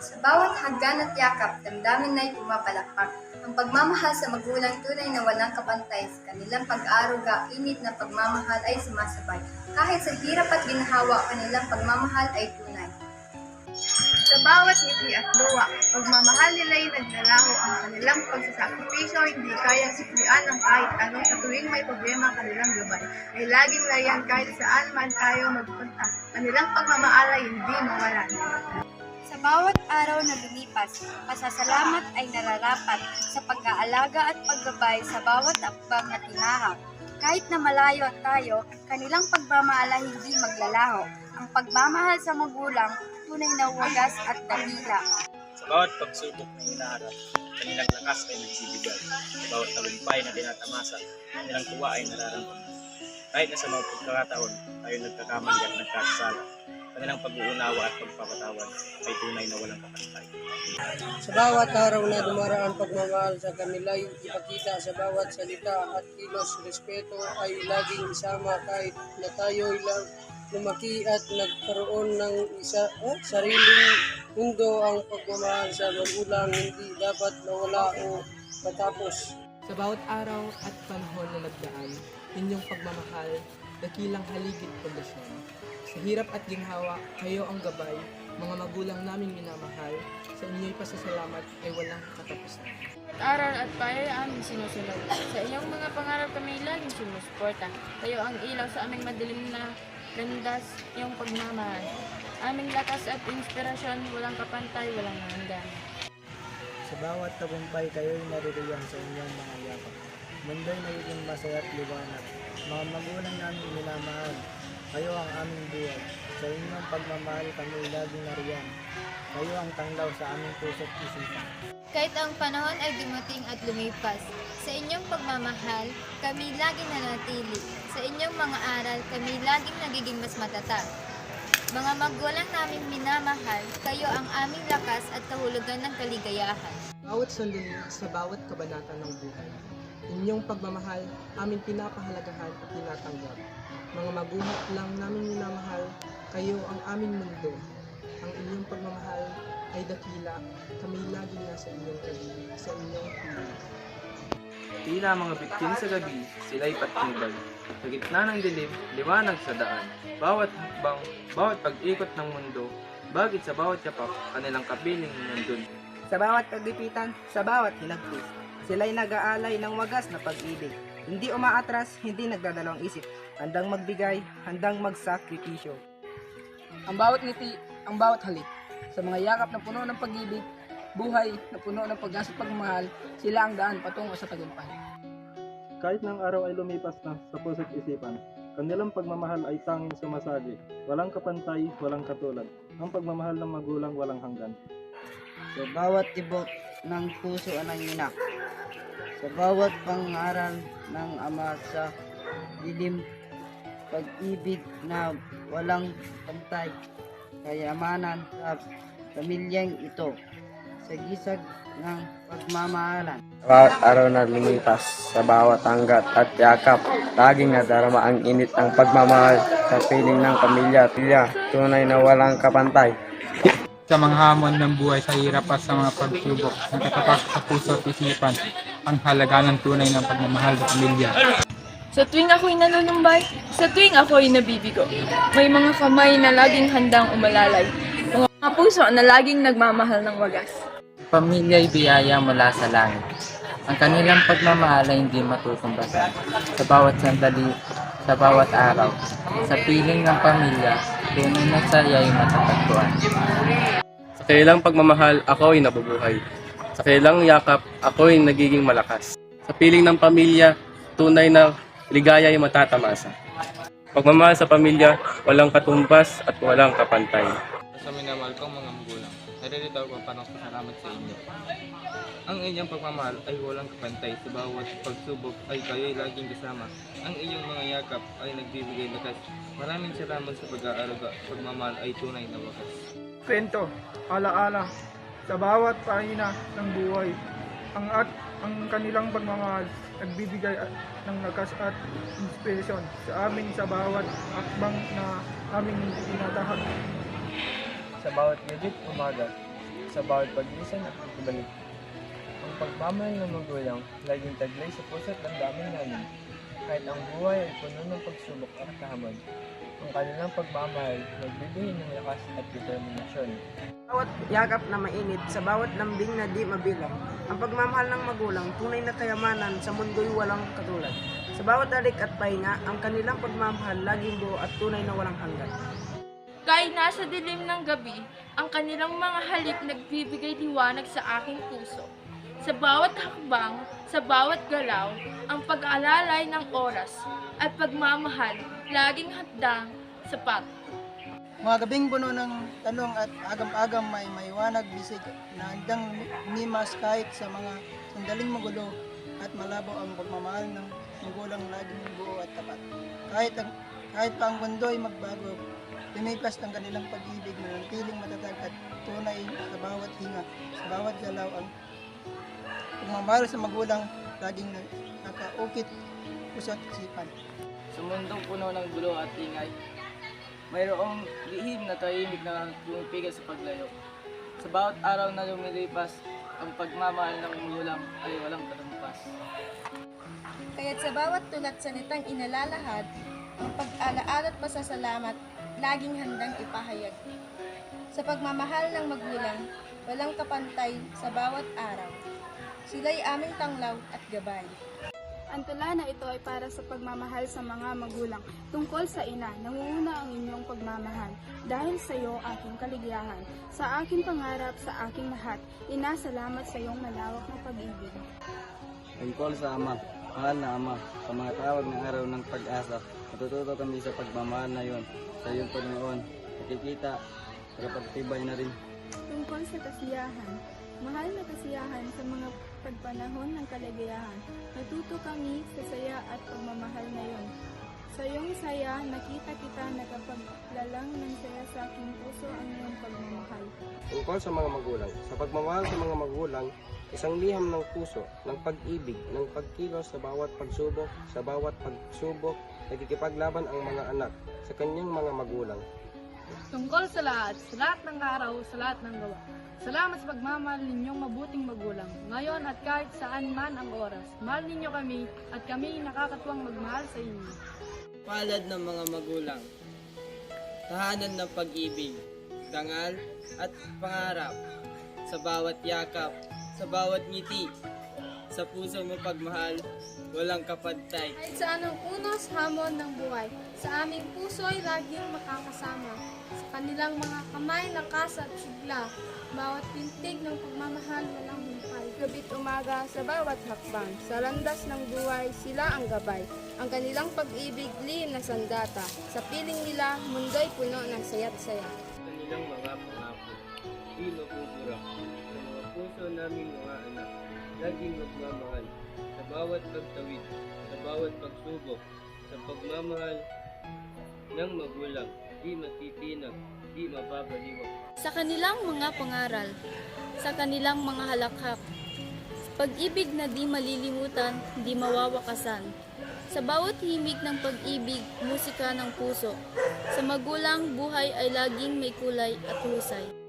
Sa bawat hagdan at yakap, damdamin na'y pumapalakpak. Ang pagmamahal sa magulang tunay na walang kapantay sa kanilang pag-aaruga, init na pagmamahal ay sumasabay. Kahit sa hirap at ginhawa, kanilang pagmamahal ay tunay. Sa bawat ngiti at luwa, pagmamahal nila'y naglalaho ang kanilang pagsasakripisyo, hindi kayang suklian ng kahit ano sa tuwing may problema kanilang gabay. Ay laging nariyan kahit saan man tayo magpunta. Kanilang pagmamahal ay hindi mawalan. Bawat araw na lumipas, pasasalamat ay nararapat sa pag-aalaga at paggabay sa bawat akbang na tinahak. Kahit na malayo tayo, kanilang pagmamahal hindi maglalaho. Ang pagmamahal sa magulang, tunay na wagas at dakila. Sa bawat pagsubok na hinaharap, kanilang lakas ay nagbibigay. Sa bawat tagumpay na tinatamasa, kanilang tuwa ay nararamdaman. Kahit na sa mga pagkakataon, tayo nagkakamali at nagkakasala. Kanilang pag-uunawa at pagpapatawad ay tunay na walang kapantay. Sa bawat araw na dumaraan pagmamahal sa kanila ay ipakita sa bawat salita at kilos respeto ay laging isama kahit na tayo lang lumaki at nagkaroon ng isa eh, sariling mundo ang pagmamahal sa magulang hindi dapat nawala o matapos. Sa bawat araw at panahon na nagdaan, inyong pagmamahal, dakilang haligid pundasyon. Hirap at ginhawa, kayo ang gabay, mga magulang naming minamahal, sa inyo'y pasasalamat ay walang katapusan. At aral at payay aming sinusunod. Sa iyong mga pangarap kami laging sumusuporta. Kayo ang ilaw sa aming madilim na landas, iyong pagmamahal. Aming lakas at inspirasyon, walang kapantay, walang hanggan. Sa bawat tagumpay kayo'y naririyan sa inyong mga yakap. Mundo'y nagiging masaya at liwanag. Mga magulang namin minamahal. Kayo ang aming buhay. Sa inyong pagmamahal kami laging nariyan. Kayo ang tanglaw sa aming puso't isipan. Kahit ang panahon ay dumating at lumipas, sa inyong pagmamahal, kami laging nanatili. Sa inyong mga aral, kami laging nagiging mas matatag. Mga magulang naming minamahal, kayo ang aming lakas at kahulugan ng kaligayahan. Bawat sandali sa bawat kabanata ng buhay, inyong pagmamahal, aming pinapahalagahan at tinatanggap. Mga maguhat lang namin minamahal, kayo ang aming mundo. Ang inyong pagmamahal ay dakila, kami laging nasa inyong tabi, sa inyong piling. Tila mga bitin sa gabi, sila'y patnubay. Sa gitna ng dilim, liwanag sa daan. Bawat hakbang, bawat pag-ikot ng mundo, bagit sa bawat yapak, kanilang kapiling nandun. Sa bawat kagipitan, sa bawat hinagpis, sila'y nag-aalay ng wagas na pag-ibig. Hindi umaatras, hindi nagdadalawang isip. Handang magbigay, handang magsakripisyo. Ang bawat ngiti, ang bawat halik, sa mga yakap na puno ng pag-ibig, buhay na puno ng pag-asa at pagmamahal, sila ang daan patungo sa tagumpay. Kahit ng araw ay lumipas na sa puso't isipan, kanilang pagmamahal ay tanging sumasagi. Walang kapantay, walang katulad. Ang pagmamahal ng magulang walang hanggan. Sa bawat tibok ng puso ng ina, sa bawat pangaral ng ama sa dilim, pag-ibig na walang pantay, kayamanan sa pamilyang ito, sa gisag ng pagmamahalan. Bawat araw na lumipas, sa bawat hanggat at yakap, laging nadarama ang init ng pagmamahal sa piling ng pamilya. Pilya, tunay na walang kapantay. sa mga hamon ng buhay sa hirap at sa mga pagsubok, nakatapak sa puso at isipan ang halaga ng tunay ng pagmamahal sa pamilya. Sa tuwing ako'y nanunumbay, sa tuwing ako'y nabibigo, may mga kamay na laging handang umalalay, mga puso na laging nagmamahal ng wagas. Pamilya'y biyaya mula sa langit. Ang kanilang pagmamahal ay hindi matutumbasan. Sa bawat sandali, sa bawat araw, sa piling ng pamilya, tunay na saya'y matatagpuan. Sa kanilang pagmamahal, ako ay nabubuhay. Sa kanilang yakap, ako ay nagiging malakas. Sa piling ng pamilya, tunay na ligaya ay matatamasa. Pagmamahal sa pamilya, walang katumbas at walang kapantay. Sa minamahal kong mga magulang, naririto ako para pasalamat sa inyo. Ang inyong pagmamahal ay walang kapantay sa bawat pagsubok ay kayo'y laging kasama. Ang inyong mga yakap ay nagbibigay lakas. Maraming salamat sa pag-aaraga. Pagmamahal ay tunay na wakas. Kwento, alaala, sa bawat pahina ng buhay, ang at ang kanilang pagmamahal nagbibigay ng lakas at inspirasyon sa amin sa bawat akbang na aming tinatahak. Sa bawat gabit umaga, sa bawat paglisan at pagbalik. Ang pagmamahal ng magulang, laging taglay sa puso't damdamin namin. Kahit ang buhay ay puno ng pagsubok at kahamon, ang kanilang pagmamahal nagbibigay ng lakas at determinasyon. Bawat yakap na mainit, sa bawat lambing na di mabilang, ang pagmamahal ng magulang, tunay na kayamanan sa mundo'y walang katulad. Sa bawat alik at pahinga, ang kanilang pagmamahal laging buo at tunay na walang hanggan. Kahit nasa dilim ng gabi, ang kanilang mga halik nagbibigay liwanag sa aking puso. Sa bawat hakbang, sa bawat galaw, ang pag-alalay ng oras at pagmamahal laging hadang sapat. Mga gabing puno ng tanong at agam-agam may maiwanag bisig na handang nimas kahit sa mga sandaling magulo at malabo ang pagmamahal ng magulang laging buo at tapat. Kahit, ang, kahit pa ang mundo'y magbago, lumipas ng kanilang pag-ibig na nantiling matatag at tunay sa bawat hinga, sa bawat galaw ang pagmamahal sa magulang laging na- nakaukit puso't isipan. Sa mundong puno ng gulo at ingay, mayroong lihim na tahimik na pumipigil sa paglayo. Sa bawat araw na lumilipas, ang pagmamahal ng magulang ay walang katumpas. Kaya't sa bawat tulat sa nitang inalalahad, ang pag-alaala at pasasalamat laging handang ipahayag. Sa pagmamahal ng magulang, walang kapantay sa bawat araw. Sila'y aming tanglaw at gabay. Ang tula na ito ay para sa pagmamahal sa mga magulang. Tungkol sa ina, nangunguna ang inyong pagmamahal. Dahil sa iyo aking kaligayahan. Sa aking pangarap, sa aking lahat. Ina, salamat sa iyong malawak na pag-ibig. Tungkol sa Ama, mahal na Ama, sa mga tawag ng araw ng pag-asa, matututo kami sa pagmamahal na yon. Sa iyong Panginoon, nakikita, nakapagtibay na rin. Tungkol sa kasiyahan, mahal na kasiyahan sa mga pagpanahon ng kaligayahan. Natuto kami sa saya at pagmamahal na yon. Sa iyong saya, nakita kita nakapaglalang ng saya sa aking puso ang iyong pagmamahal. Tungkol sa mga magulang. Sa pagmamahal sa mga magulang, isang liham ng puso, ng pag-ibig, ng pagkilos sa bawat pagsubok, sa bawat pagsubok, nagkikipaglaban ang mga anak sa kanyang mga magulang. Tungkol sa lahat, sa lahat ng araw, sa lahat ng gawa. Salamat sa pagmamahal ninyong mabuting magulang. Ngayon at kahit saan man ang oras, mahal ninyo kami at kami nakakatuwang magmahal sa inyo. Palad ng mga magulang, tahanan ng pag-ibig, dangal at pangarap, sa bawat yakap, sa bawat ngiti, sa puso mo pagmahal, walang kapantay. Kahit sa anong unos hamon ng buhay, sa aming puso ay laging makakasama. Sa kanilang mga kamay, lakas at sigla, bawat tintig ng pagmamahal walang humpay. Gabit umaga sa bawat hakbang, sa landas ng buhay sila ang gabay. Ang kanilang pag-ibig lihim na sandata, sa piling nila mundo'y puno ng saya't saya. kanilang mga pangako. Di mabubura sa mga puso naming mga anak. Laging magmamahal sa bawat pagtawid, sa bawat pagsubok, sa pagmamahal ng magulang. Di matitinag, di mababaliwag. Sa kanilang mga pangaral, sa kanilang mga halakhak, pag-ibig na di malilimutan, di mawawakasan. Sa bawat himig ng pag-ibig, musika ng puso. Sa magulang, buhay ay laging may kulay at husay.